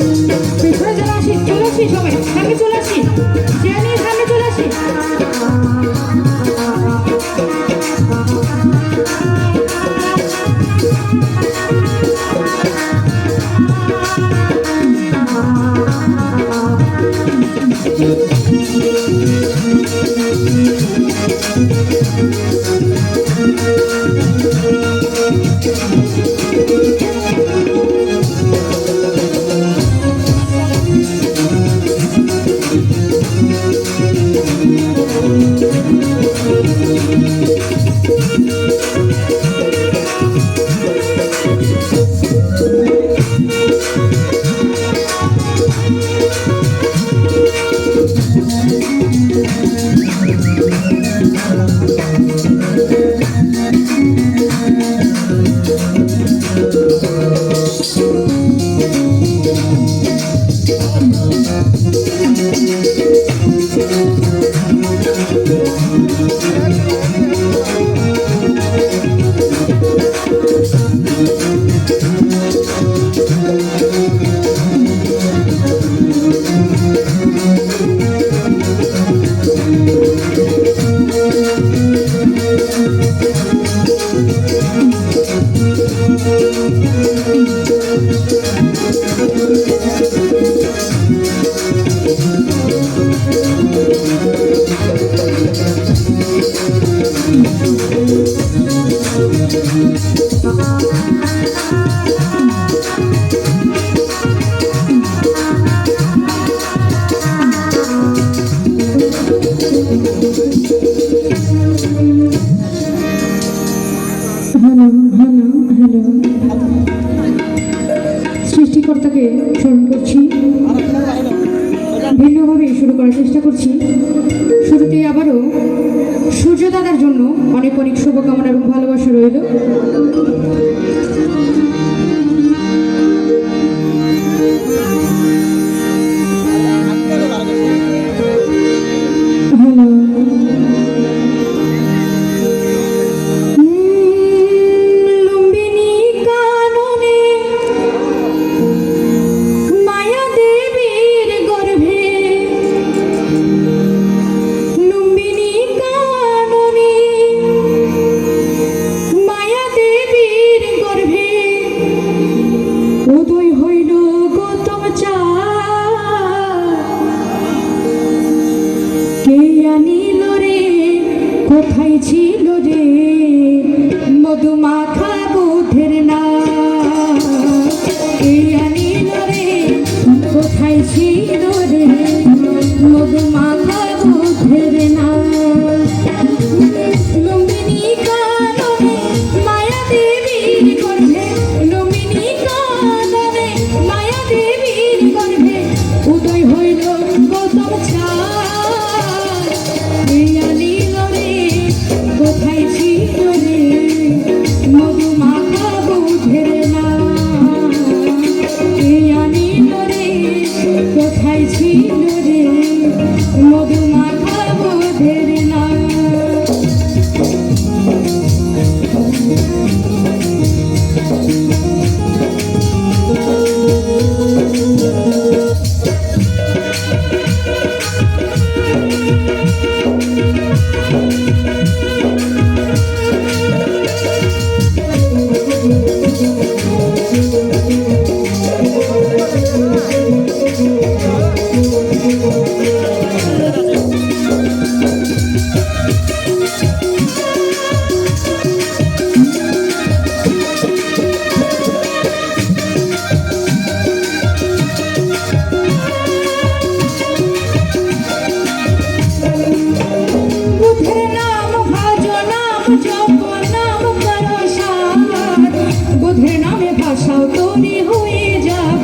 চলে আসি চলে আসি সবাই সামনে চলে আসি জেনে সামনে চলে আসি শুরুতেই আবারও সূর্য দাদার জন্য অনেক অনেক শুভকামনা এবং ভালোবাসা রইল।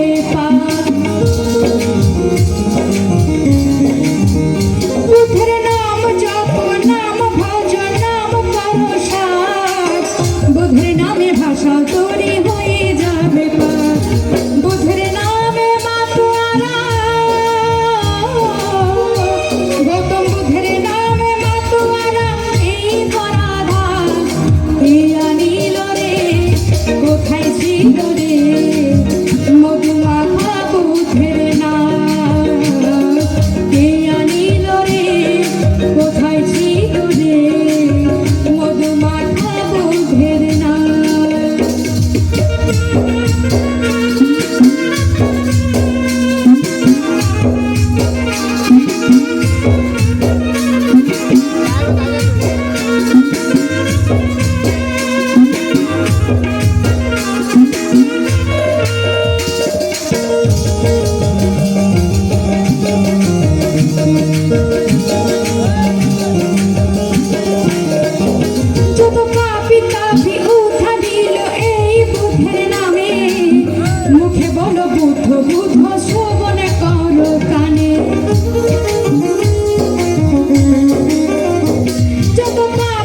Bye.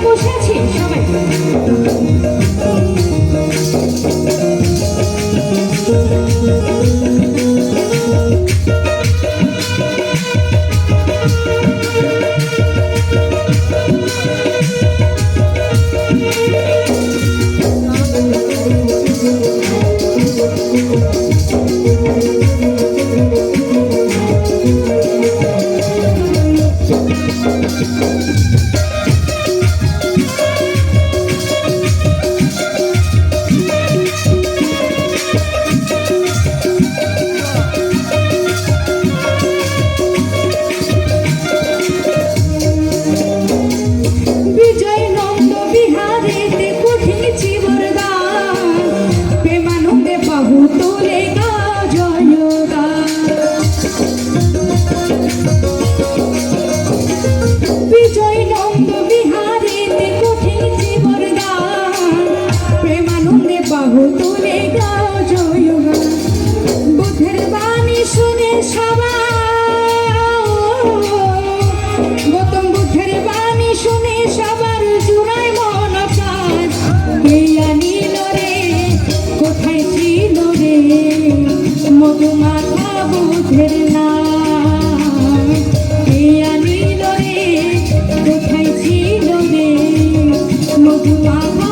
都是亲戚们。বাহু তুলে গাও জয় মা বুদ্ধের বাণী শুনে সবাই গৌতম বুদ্ধের বাণী শুনে সবার জুড়ায় মন কাজ নিল রে কোথায় ছিল রে? মধু মাথা বুদ্ধের না নিল রে কোথায় ছিল রে? মধু মাথা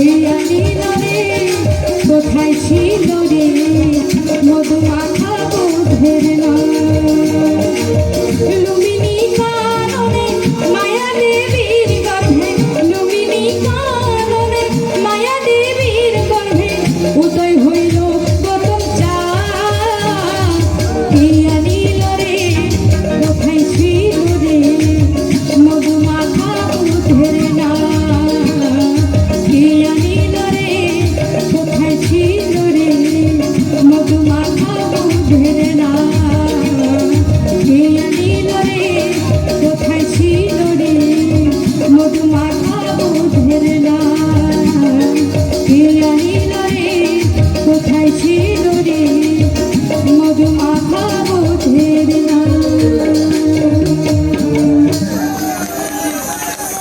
E aí,